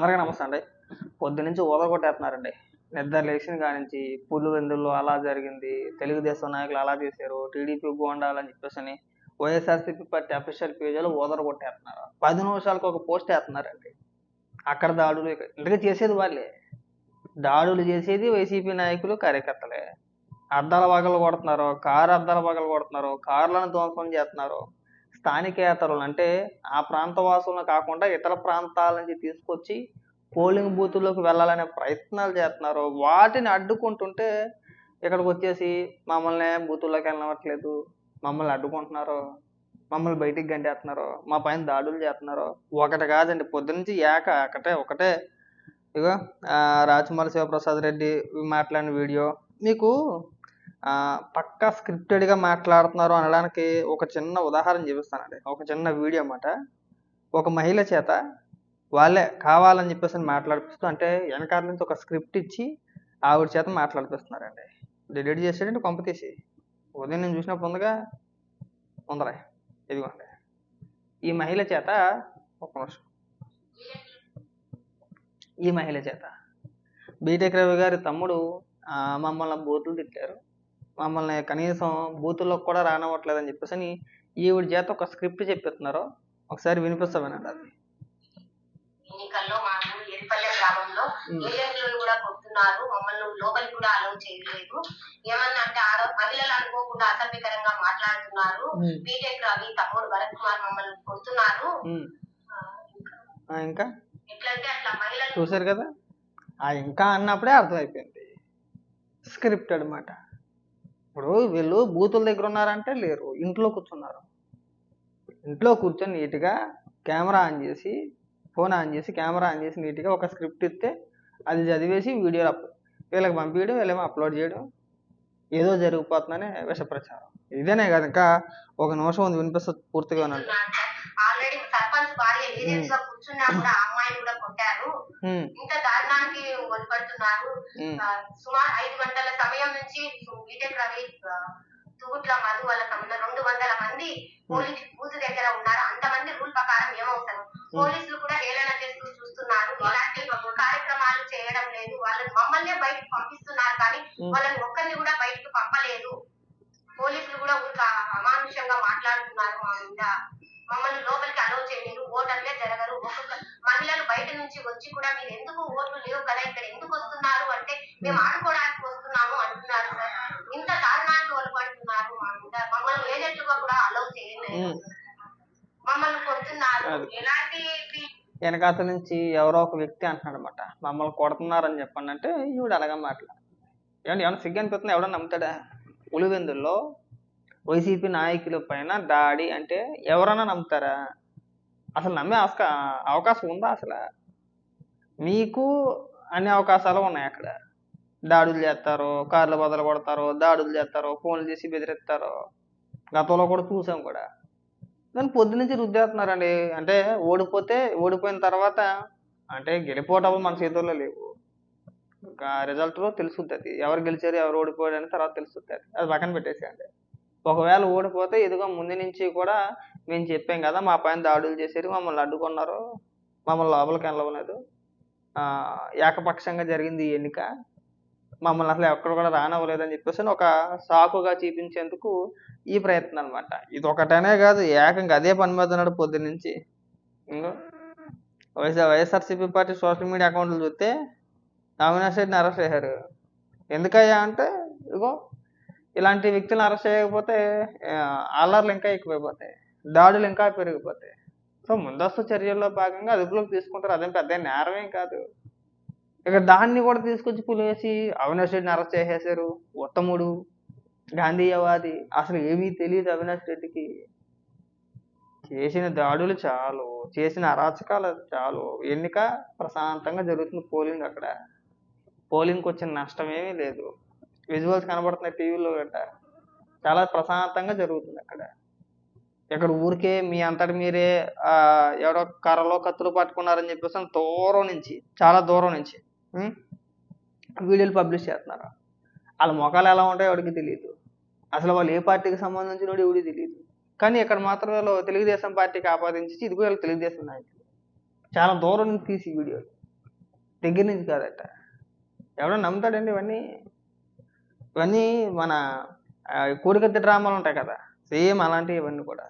అందరికీ నమస్తే అండి. పొద్దు నుంచి కొట్టేస్తున్నారండి. నిద్ర లేచిన కాడి నుంచి పులివెందుల్లో అలా జరిగింది. తెలుగుదేశం నాయకులు అలా చేశారు. టీడీపీ గోండాలని చెప్పేసి అని వైఎస్ఆర్సీపీ పార్టీ అఫీషియల్ పేజీలో కొట్టేస్తున్నారు. పది నిమిషాలకు ఒక పోస్ట్ వేస్తున్నారండి. అక్కడ దాడులు ఇంతగా చేసేది వాళ్ళే. దాడులు చేసేది వైసీపీ నాయకులు కార్యకర్తలే. అద్దాల పగలు కొడుతున్నారు. కారు అద్దాల పగలు కొడుతున్నారు. కార్లను ధ్వంసం చేస్తున్నారు. స్థానికేతరులు అంటే ఆ ప్రాంత వాసులను కాకుండా ఇతర ప్రాంతాల నుంచి తీసుకొచ్చి పోలింగ్ బూతుల్లోకి వెళ్ళాలనే ప్రయత్నాలు చేస్తున్నారు. వాటిని అడ్డుకుంటుంటే ఇక్కడికి వచ్చేసి మమ్మల్ని బూతుల్లోకి వెళ్ళవట్లేదు మమ్మల్ని అడ్డుకుంటున్నారు మమ్మల్ని బయటికి గంటేస్తున్నారు మా పైన దాడులు చేస్తున్నారు. ఒకటి కాదండి పొద్దునుంచి ఏక ఒకటే ఒకటే. ఇగో ఆ, రాచమల్లి శివప్రసాద్ రెడ్డి మాట్లాడిన వీడియో. మీకు పక్కా స్క్రిప్టెడ్గా మాట్లాడుతున్నారు అనడానికి ఒక చిన్న ఉదాహరణ చూపిస్తానండి. ఒక చిన్న వీడియో అన్నమాట. ఒక మహిళ చేత వాళ్ళే కావాలని చెప్పేసి అని మాట్లాడిపిస్తూ అంటే వెనకాల నుంచి ఒక స్క్రిప్ట్ ఇచ్చి ఆవిడ చేత మాట్లాడిపిస్తున్నారండి. డిలీట్ చేసాడంటే కొంప తీసి ఉదయం నేను చూసినప్పుడు ఉందిగా? ఉందరా ఇదిగోండి. ఈ మహిళ చేత ఒక నిమిషం. ఈ మహిళ చేత. బీటెక్ రవి గారి తమ్ముడు మమ్మల్ని బూతులు తిట్టారు. మమ్మల్ని కనీసం బూతుల్లోకి కూడా రానివ్వట్లేదని చెప్పేసి అని ఈవిడ చేత ఒక స్క్రిప్ట్ చెప్పిస్తున్నారు. ఒకసారి వినిపిస్తామనండి అది ఎన్నికల్లో మా ఊరు ఎరిపల్లె గ్రామంలో ఉమ్. ఏజెంట్లను కూడా కొడుతున్నారు. మమ్మల్ని లోపలికి కూడా అలౌ చేయలేదు. ఏమన్నా అంటే మహిళలు అనుకోకుండా అసభ్యకరంగా మాట్లాడుతున్నారు. ఉమ్. బీటెక్ రవి తమ్ముడు భరత్ కుమార్ మమ్మల్ని కొడుతున్నారు. ఉమ్. ఆ, ఇంకా? ఆ, ఇంకా? ఎట్లంటే అట్లా మహిళలు చూశారు కదా? ఆ ఇంకా అన్నప్పుడే అర్థమైపోయింది. స్క్రిప్ట్ అన్నమాట ఇప్పుడు వీళ్ళు బూతుల దగ్గర ఉన్నారంటే లేరు. ఇంట్లో కూర్చున్నారు. ఇంట్లో కూర్చొని నీట్గా కెమెరా ఆన్ చేసి ఫోన్ ఆన్ చేసి కెమెరా ఆన్ చేసి నీట్గా ఒక స్క్రిప్ట్ ఇస్తే అది చదివేసి వీడియోలు అప్ వీళ్ళకి పంపించడం వీళ్ళేమో అప్లోడ్ చేయడం ఏదో జరిగిపోతుందనే విష ప్రచారం ఇదేనే కాదు ఇంకా ఒక నిమిషం ఉంది వినిపిస్తుంది పూర్తిగా వినండి. అమ్మాయిని కూడా కొట్టారు. ఇంత దారుణానికి ఆ, సుమారు ఐదు గంటల సమయం నుంచి బీటెక్ రవి తుగుట్ల మధు వాళ్ళ రెండు వందల మంది పోలీసు బూత్ దగ్గర ఉన్నారు? అంతమంది రూల్ ప్రకారం ఏమవుతారు పోలీసులు కూడా హేళన చేస్తూ చూస్తున్నారు. ఇలాంటి కార్యక్రమాలు చేయడం లేదు. వాళ్ళని మమ్మల్ని బయటకు పంపిస్తున్నారు కానీ. వాళ్ళని ఒక్కరిని కూడా బయటకు పంపలేదు. పోలీసులు కూడా ఊరికే అమానుషంగా మాట్లాడుతున్నారు మా మీద. మమ్మల్ని లోపలికి అలౌ చేయలేదు. ఓటర్లే జరగరు ఒక్కొక్క మహిళలు బయట నుంచి వచ్చి కూడా మీరు ఎందుకు ఓట్లు లేవు కదా ఇక్కడ ఎందుకు వస్తున్నారు అంటే మేము ఆడుకోవడానికి వస్తున్నాము అంటున్నారు సార్ ఇంత దారుణానికి మీద. మమ్మల్ని ఏజెంట్లుగా కూడా అలౌ చేయలేదు. ఉమ్. మమ్మల్ని కొడుతున్నారు. ఎలాంటి వెనకాతల నుంచి ఎవరో ఒక వ్యక్తి అంటున్నాడు అనమాట మమ్మల్ని కొడుతున్నారని చెప్పండి అంటే ఈవిడ అలాగే మాట్లాడు ఏమంటే ఏమన్నా సిగ్గు అనిపిస్తుంది? ఎవడన్నా నమ్ముతాడా? ఉలివెందుల్లో వైసీపీ నాయకుల పైన దాడి అంటే ఎవరన్నా నమ్ముతారా? అసలు నమ్మే అవకాశం ఉందా అసలు? మీకు అన్ని అవకాశాలు ఉన్నాయి అక్కడ. దాడులు చేస్తారు కార్లు బదులు కొడతారు దాడులు చేస్తారు ఫోన్లు చేసి బెదిరిస్తారు. గతంలో కూడా చూసాం కూడా. దాన్ని పొద్దు నుంచి రుద్దేస్తున్నారండి. అంటే ఓడిపోతే ఓడిపోయిన తర్వాత అంటే గెలిపోవటం మన చేతుల్లో లేవు. ఇంకా రిజల్ట్లో తెలుస్తుంది ఎవరు గెలిచారు ఎవరు ఓడిపోయారు అని తర్వాత తెలుస్తుంది అది పక్కన పెట్టేసేయండి. ఒకవేళ ఓడిపోతే ఇదిగో ముందు నుంచి కూడా మేము చెప్పాం కదా మా పైన దాడులు చేశారు మమ్మల్ని అడ్డుకున్నారు. మమ్మల్ని లోపలికి వెళ్ళవలేదు ఏకపక్షంగా జరిగింది ఈ ఎన్నిక. మమ్మల్ని అసలు ఎక్కడ కూడా రానవ్వలేదని చెప్పేసి ఒక సాకుగా చూపించేందుకు ఈ ప్రయత్నం అనమాట ఇది ఒకటనే కాదు ఏకంగా అదే పని మీద ఉన్నాడు పొద్దు నుంచి. YSR YSRCP party social media అకౌంట్లు చూస్తే అవినాష్ రెడ్డిని అరెస్ట్ చేశారు. ఎందుకయ్యా అంటే ఇగో ఇలాంటి వ్యక్తులను అరెస్ట్ చేయకపోతే అల్లర్లు ఇంకా ఎక్కువైపోతాయి. దాడులు ఇంకా పెరిగిపోతాయి. సో ముందస్తు చర్యల్లో భాగంగా అదుపులోకి తీసుకుంటారు. అదేం పెద్ద నేరమేం కాదు. ఇక దాన్ని కూడా తీసుకొచ్చి పులివేసి అవినాష్ రెడ్డిని అరెస్ట్ చేసేశారు. ఉత్తముడు గాంధీయవాది అసలు ఏమీ తెలియదు అవినాష్ రెడ్డికి. చేసిన దాడులు చాలు. చేసిన అరాచకాలు చాలు. ఎన్నిక ప్రశాంతంగా జరుగుతుంది పోలింగ్ అక్కడ. పోలింగ్కి వచ్చిన నష్టం ఏమీ లేదు. విజువల్స్ కనబడుతున్నాయి టీవీలో గట్ట చాలా ప్రశాంతంగా జరుగుతుంది అక్కడ. ఇక్కడ ఊరికే మీ అంతటి మీరే ఎవడో కర్రలో కత్తులు పట్టుకున్నారని చెప్పేసి దూరం నుంచి చాలా దూరం నుంచి వీడియోలు పబ్లిష్ చేస్తున్నారు? వాళ్ళ ముఖాలు ఎలా ఉంటాయో ఎవరికి తెలియదు అసలు వాళ్ళు ఏ పార్టీకి సంబంధించిన ఎవడికి తెలియదు కానీ ఇక్కడ మాత్రం తెలుగుదేశం పార్టీకి ఆపాదించి ఇది కూడా తెలుగుదేశం నాయకులు. చాలా దూరం నుంచి తీసి వీడియోలు. దగ్గర నుంచి కాదట. ఎవడో నమ్ముతాడండి ఇవన్నీ. ఇవన్నీ మన ఆ, కోడికత్తి డ్రామాలు ఉంటాయి కదా. సేమ్ అలాంటివి ఇవన్నీ కూడా.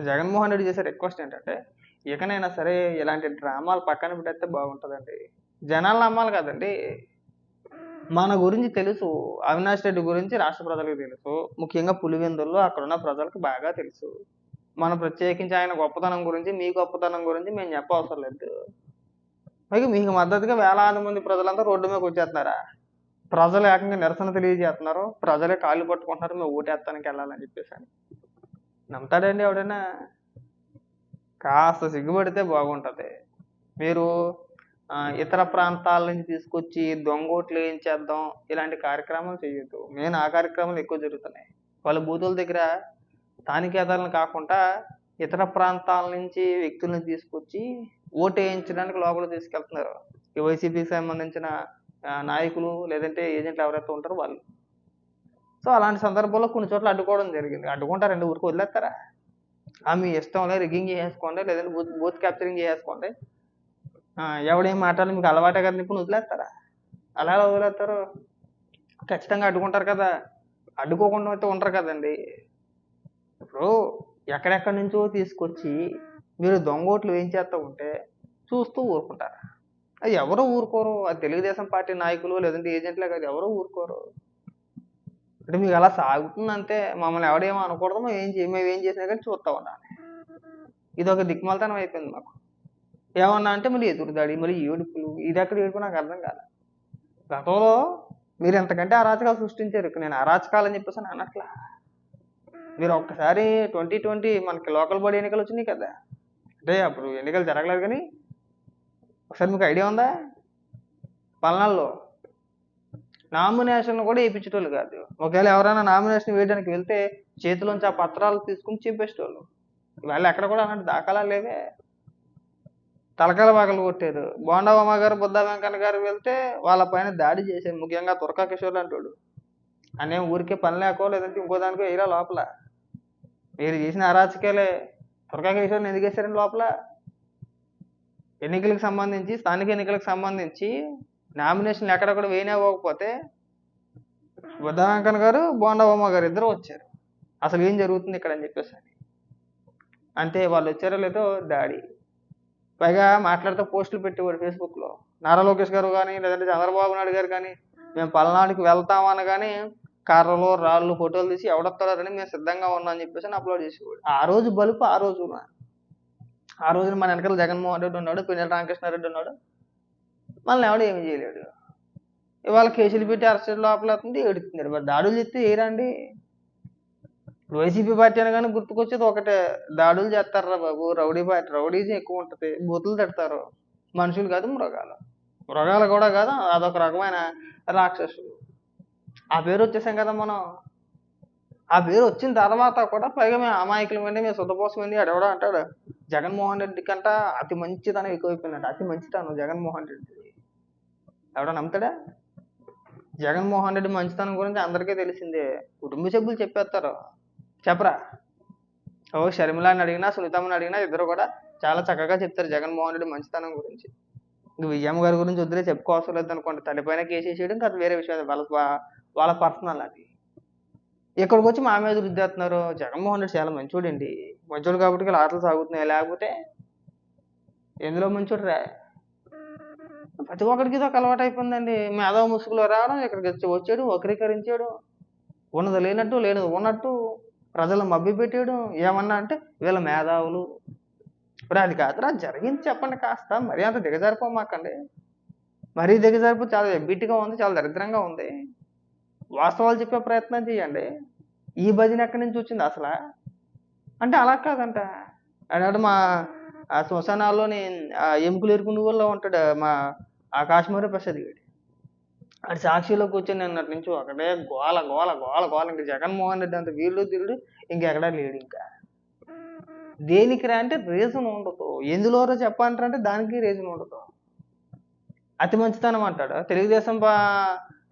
జగన్మోహన్ రెడ్డి చేసే రిక్వెస్ట్ ఏంటంటే ఇకనైనా సరే ఇలాంటి డ్రామాలు పక్కన పెట్టేస్తే బాగుంటుందండి. జనాలు నమ్మాలి కదండి. మన గురించి తెలుసు. అవినాష్ రెడ్డి గురించి రాష్ట్ర ప్రజలకు తెలుసు. ముఖ్యంగా పులివెందుల్లో అక్కడున్న ప్రజలకు బాగా తెలుసు. మనం ప్రత్యేకించి ఆయన గొప్పతనం గురించి మీ గొప్పతనం గురించి మేము చెప్పవసరం లేదు. పైగా మీకు మద్దతుగా వేలాది మంది ప్రజలంతా రోడ్డు మీదకి వచ్చేస్తున్నారా? ప్రజలు ఏకంగా నిరసన తెలియజేస్తున్నారు. ప్రజలే కాళ్ళు పట్టుకుంటున్నారు. మేము ఓటేస్తానికి వెళ్ళాలని చెప్పేసి అని. నమ్ముతాడండి ఎవడైనా? కాస్త సిగ్గుపడితే బాగుంటుంది. మీరు ఇతర ప్రాంతాల నుంచి తీసుకొచ్చి దొంగోట్లు వేయించేద్దాం ఇలాంటి కార్యక్రమాలు చేయొద్దు. మెయిన్ ఆ కార్యక్రమాలు ఎక్కువ జరుగుతున్నాయి. వాళ్ళ బూతుల దగ్గర స్థానికేతలను కాకుండా ఇతర ప్రాంతాల నుంచి వ్యక్తులను తీసుకొచ్చి ఓటు వేయించడానికి లోపల తీసుకెళ్తున్నారు. ఈ వైసీపీకి సంబంధించిన నాయకులు లేదంటే ఏజెంట్లు ఎవరైతే ఉంటారో వాళ్ళు. సో అలాంటి సందర్భంలో కొన్ని చోట్ల అడ్డుకోవడం జరిగింది. అడ్డుకుంటారండి ఊరికి వదిలేస్తారా? ఆ మీ ఇష్టంలో రిగ్గింగ్ చేసుకోండి లేదంటే బూత్ బూత్ క్యాప్చరింగ్ చేసుకోండి ఎవడేం మాట్లాడాలి మీకు అలవాటే కదా ఇప్పుడు వదిలేస్తారా? అలా ఎలా వదిలేస్తారు? ఖచ్చితంగా అడ్డుకుంటారు కదా. అడ్డుకోకుండా అయితే ఉంటారు కదండి. ఇప్పుడు ఎక్కడెక్కడి నుంచో తీసుకొచ్చి మీరు దొంగోట్లు ఏం చేస్తూ ఉంటే చూస్తూ ఊరుకుంటారు. అది ఎవరో ఊరుకోరు? అది తెలుగుదేశం పార్టీ నాయకులు లేదంటే ఏజెంట్లే కాదు ఎవరో ఊరుకోరు? అంటే మీకు అలా సాగుతుందంటే మమ్మల్ని ఎవడేమో అనకూడదు మేము ఏం చేయ మేము ఏం చేసినా కానీ చూస్తూ ఉండాలి ఇది ఒక దిక్మలతనం అయిపోయింది మాకు. ఏమన్నా అంటే మళ్ళీ ఎదురుదాడి మళ్ళీ ఏడుపులు ఇది ఎక్కడ ఏడుపు నాకు అర్థం కాదు గతంలో మీరు ఎంతకంటే అరాచకాలు సృష్టించారు నేను అరాచకాలు అని చెప్పేసి అనట్లా. మీరు ఒక్కసారి ట్వంటీ ట్వంటీ మనకి లోకల్ బాడీ ఎన్నికలు వచ్చినాయి కదా. అంటే అప్పుడు ఎన్నికలు జరగలేదు కానీ ఒకసారి మీకు ఐడియా ఉందా? పల్నాల్లో నామినేషన్ కూడా వేయించేటోళ్ళు కాదు. ఒకవేళ ఎవరైనా నామినేషన్ వేయడానికి వెళ్తే చేతిలోంచి ఆ పత్రాలు తీసుకుని చింపేసేటోళ్ళు. వాళ్ళు ఎక్కడ కూడా అలాంటి దాఖలా లేవే. తలకాల పగలు కొట్టారు. బోండవమ్మ గారు బుద్ధ వెంకన్న గారు వెళ్తే వాళ్ళ పైన దాడి చేశారు. ముఖ్యంగా తురకా కిషోర్ అంటాడు అనే ఊరికే పని లేకో లేదంటే ఇంకో దానికో వేయరా లోపల. మీరు చేసిన అరాచకాలే. తురకా కిషోర్ని ఎందుకు వేశారండి లోపల? ఎన్నికలకు సంబంధించి స్థానిక ఎన్నికలకు సంబంధించి నామినేషన్లు ఎక్కడ కూడా వేయనివ్వకపోతే బుద్ధాంకన్ గారు బోండవమ్మ గారు ఇద్దరు వచ్చారు. అసలు ఏం జరుగుతుంది ఇక్కడ అని చెప్పేసి అని. అంతే వాళ్ళు వచ్చారో లేదో దాడి. పైగా మాట్లాడితే పోస్టులు పెట్టేవాడు ఫేస్బుక్లో. నారా లోకేష్ గారు కానీ లేదంటే చంద్రబాబు నాయుడు గారు కానీ మేము పల్నాడుకి వెళ్తామని కానీ కర్రలు రాళ్ళు ఫోటోలు తీసి ఎవడొస్తారని మేము సిద్ధంగా ఉన్నాం అని చెప్పేసి అప్లోడ్ చేసేవాడు. ఆ రోజు బలుపు ఆ రోజు ఆ రోజున మన వెనకాల జగన్మోహన్ రెడ్డి ఉన్నాడు పిన్నెల రామకృష్ణారెడ్డి ఉన్నాడు. మనల్ని ఎవడు ఏమి చేయలేడు. ఇవాళ కేసులు పెట్టి అరెస్ట్ లోపల అవుతుంది ఏడుతున్నారు. మరి దాడులు చెప్తే ఏరండి? ఇప్పుడు వైసీపీ పార్టీ అనగానే గుర్తుకొచ్చేది ఒకటే దాడులు చేస్తారా బాబు? రౌడీ పార్టీ రౌడీజం ఎక్కువ ఉంటుంది. బూతులు తిడతారు. మనుషులు కాదు మృగాలు. మృగాలు కూడా కాదు అదొక రకమైన రాక్షసులు. ఆ పేరు వచ్చేసాం కదా మనం. ఆ పేరు వచ్చిన తర్వాత కూడా పైగా మేము అమాయకులమండి మేము శుద్ధపోసమండి అడవడం అంటాడు జగన్మోహన్ రెడ్డి కంట అతి మంచితనం ఎక్కువైపోయిందంట అతి మంచితనం జగన్మోహన్ రెడ్డి ఎవడో నమ్ముతాడా? జగన్మోహన్ రెడ్డి మంచితనం గురించి అందరికీ తెలిసిందే. కుటుంబ సభ్యులు చెప్పేస్తారు. చెప్పరా? ఓ షర్మిలాని అడిగినా సునీతమ్మని అడిగినా ఇద్దరు కూడా చాలా చక్కగా చెప్తారు జగన్మోహన్ రెడ్డి మంచితనం గురించి. ఇంక విజయమ్మ గారి గురించి వద్దులే చెప్పుకోవసరం లేదు అనుకోండి తల్లిపైన కేసు వేసేయడం అది వేరే విషయం. వాళ్ళ వాళ్ళ పర్సనల్ అది. ఇక్కడికి వచ్చి మా మీద రుద్దేస్తున్నారు. జగన్మోహన్ రెడ్డి చాలా మంచోడండి. మంచోడు కాబట్టి ఇలా ఆటలు సాగుతున్నాయి. లేకపోతే ఎందులో మంచోడు రా? ప్రతి ఒక్కడికి ఇదొక అలవాటు అయిపోయిందండి మేధావ ముసుగులో రావడం ఇక్కడికి వచ్చి వచ్చాడు వక్రీకరించాడు ఉన్నది లేనట్టు లేనిది ఉన్నట్టు ప్రజలు మబ్బి పెట్టేయడం ఏమన్నా అంటే వీళ్ళ మేధావులు. ఇప్పుడు అది కాదురా జరిగింది చెప్పండి కాస్త. మరీ అంత దిగజారిపోమాకండి మరీ దిగజారిపో చాలా ఎబ్బిట్టిగా ఉంది చాలా దరిద్రంగా ఉంది. వాస్తవాలు చెప్పే ప్రయత్నం చేయండి. ఈ భజన ఎక్కడి నుంచి వచ్చింది అసలు? అంటే అలా కాదంట. అడాడు మా ఆ శ్మశానాల్లోని ఆ ఎముకలు ఎరుకుని వాళ్ళ ఉంటాడు మా ఆ కాశ్మీర ప్రసాద్ గడి. అది సాక్షిలో కూర్చొని నిన్నటి నుంచి ఒకటే గోల గోల గోల గోల. ఇంకా జగన్మోహన్ రెడ్డి అంత వీళ్ళు తిరుడు ఇంకెక్కడా లేడు ఇంకా. దేనికి రా అంటే రీజన్ ఉండదు. ఎందులోరో చెప్పంటారంటే దానికి రీజన్ ఉండదు. అతి మంచితనం అంటాడు. తెలుగుదేశం పా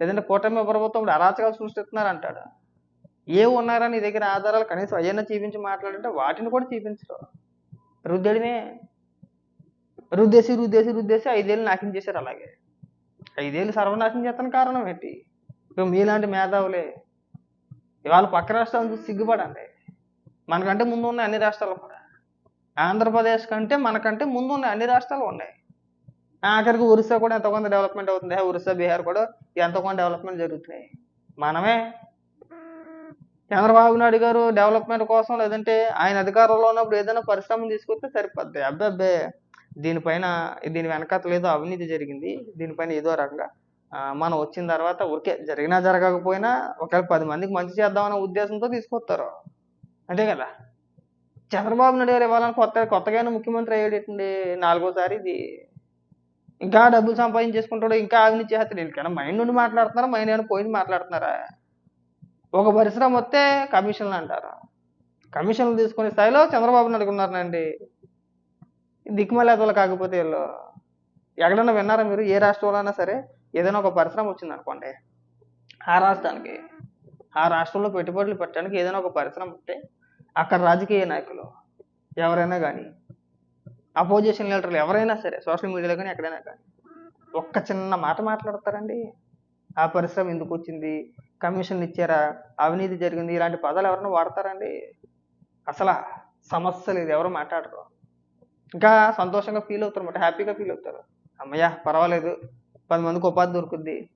లేదంటే కూటమి ప్రభుత్వం అరాచకాలు సృష్టిస్తున్నారు అంటాడు. ఏ ఉన్నారా నీ దగ్గర ఆధారాలు? కనీసం అయ్యన్నా చూపించి మాట్లాడంటే వాటిని కూడా చూపించరు. రుద్దడినే రుద్దేసి రుద్దేసి రుద్దేసి ఐదేళ్ళు నాకించేశారు అలాగే. ఐదేళ్ళు సర్వనాశనం చేస్తాను కారణం ఏంటి? ఇప్పుడు మీలాంటి మేధావులే. ఇవాళ పక్క రాష్ట్రాలను చూసి సిగ్గుపడండి. మనకంటే ముందు ఉన్నాయి అన్ని రాష్ట్రాలు కూడా. ఆంధ్రప్రదేశ్ కంటే మనకంటే ముందు ఉన్నాయి అన్ని రాష్ట్రాలు ఉన్నాయి ఆఖరికి ఒరిస్సా కూడా ఎంతో కొంత డెవలప్మెంట్ అవుతుంది. ఒరిస్సా బీహార్ కూడా ఎంతో కొంత డెవలప్మెంట్ జరుగుతున్నాయి. మనమే చంద్రబాబు నాయుడు గారు డెవలప్మెంట్ కోసం లేదంటే ఆయన అధికారంలో ఉన్నప్పుడు ఏదైనా పరిశ్రమలు తీసుకొస్తే సరిపోద్ది. అబ్బే అబ్బే దీనిపైన దీని వెనకత ఏదో అవినీతి జరిగింది. దీనిపైన ఏదో రకంగా మనం వచ్చిన తర్వాత ఊరికే జరిగినా జరగకపోయినా ఒకవేళ పది మందికి మంచి చేద్దామనే ఉద్దేశంతో తీసుకొస్తారు. అంతే కదా? చంద్రబాబు నాయుడు గారు ఇవ్వాలని కొత్త కొత్తగానే ముఖ్యమంత్రి అయ్యేటండి నాలుగోసారి ఇది. ఇంకా డబ్బులు సంపాదించేసుకుంటాడు ఇంకా అవినీతి చేస్తాడు వీళ్ళకైనా మైండ్ నుండి మాట్లాడుతున్నారా? మైండ్ ఏమైనా పోయింది మాట్లాడుతున్నారా? ఒక పరిశ్రమ వస్తే కమిషన్లు అంటారు. కమిషన్లు తీసుకునే స్థాయిలో చంద్రబాబు నాయుడు ఉన్నారండి దిక్కుమలేతలు కాకపోతే వీళ్ళు ఎక్కడన్నా విన్నారా మీరు? ఏ రాష్ట్రంలో అయినా సరే ఏదైనా ఒక పరిశ్రమ వచ్చింది అనుకోండి. ఆ రాష్ట్రానికి ఆ రాష్ట్రంలో పెట్టుబడులు పెట్టడానికి ఏదైనా ఒక పరిశ్రమ ఉంటే అక్కడ రాజకీయ నాయకులు ఎవరైనా కానీ అపోజిషన్ లీడర్లు ఎవరైనా సరే సోషల్ మీడియాలో కానీ ఎక్కడైనా కానీ ఒక్క చిన్న మాట మాట్లాడతారండి. ఆ పరిశ్రమ ఎందుకు వచ్చింది? కమిషన్లు ఇచ్చారా అవినీతి జరిగింది. ఇలాంటి పదాలు ఎవరైనా వాడతారండి? అసలు సమస్య లేదు ఎవరు మాట్లాడరు. ఇంకా సంతోషంగా ఫీల్ అవుతారు అన్నమాట. హ్యాపీగా ఫీల్ అవుతారు. అమ్మయ్యా పర్వాలేదు. పది మందికి ఉపాధి దొరుకుద్ది.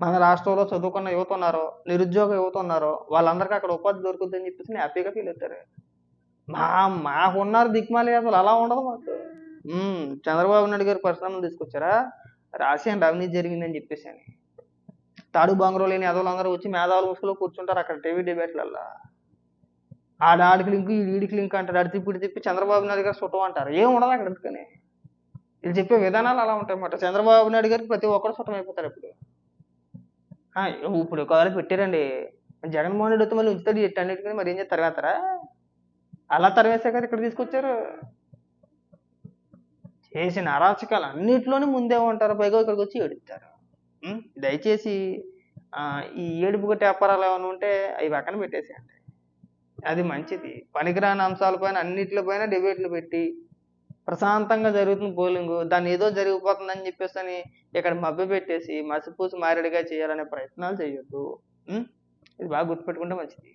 మన రాష్ట్రంలో చదువుకున్న యువత ఉన్నారో నిరుద్యోగ యువత ఉన్నారో వాళ్ళందరికీ అక్కడ ఉపాధి దొరుకుద్ది అని చెప్పేసి హ్యాపీగా ఫీల్ అవుతారు. మా మాకున్నారు దిక్మాలి. అసలు అలా ఉండదు మాకు. చంద్రబాబు నాయుడు గారు పరిశ్రమలు తీసుకొచ్చారా? రాసియండి అవినీతి జరిగిందని చెప్పేసి అని. తాడు బాంగ్రో లేని అందరూ వచ్చి మేధావుల ముసుగులో కూర్చుంటారు అక్కడ టీవీ డిబేట్లల్లో. ఆడ ఆడికి లింక్ ఈ ఈడికి లింక్ అంటారు. అడి తిప్పి తిప్పి చంద్రబాబు నాయుడు గారు చుట్టం అంటారు. ఏం ఉండదు అక్కడ ఎందుకని వీళ్ళు చెప్పే విధానాలు అలా ఉంటాయన్నమాట చంద్రబాబు నాయుడు గారికి ప్రతి ఒక్కరు చుట్టం అయిపోతారు ఇప్పుడు ఆ, ఇప్పుడు ఒకవేళ పెట్టారండి. జగన్మోహన్ రెడ్డి వస్తే మళ్ళీ ఉంచుతాడు ఎట్టు అన్నిటికీ మరి ఏం చేస్తారు? తర్వాతరా అలా తరివేసే కదా ఇక్కడ తీసుకొచ్చారు. చేసిన అరాచకాలు అన్నిట్లోనే ముందే ఉంటారు. పైగా ఇక్కడికి వచ్చి ఏడుస్తారు దయచేసి ఈ ఏడుపు కొట్టే వ్యాపారాలు ఏమైనా ఉంటే అవి పక్కన పెట్టేసేయండి. అది మంచిది. పనికిరాని అంశాలపైన అన్నిటిపైన డిబేట్లు పెట్టి ప్రశాంతంగా జరుగుతుంది పోలింగు. దాన్ని ఏదో జరిగిపోతుందని చెప్పేసి అని ఇక్కడ మభ్య పెట్టేసి మసిపూసి మారేడుగా చేయాలనే ప్రయత్నాలు చేయొద్దు. ఇది బాగా గుర్తుపెట్టుకుంటే మంచిది.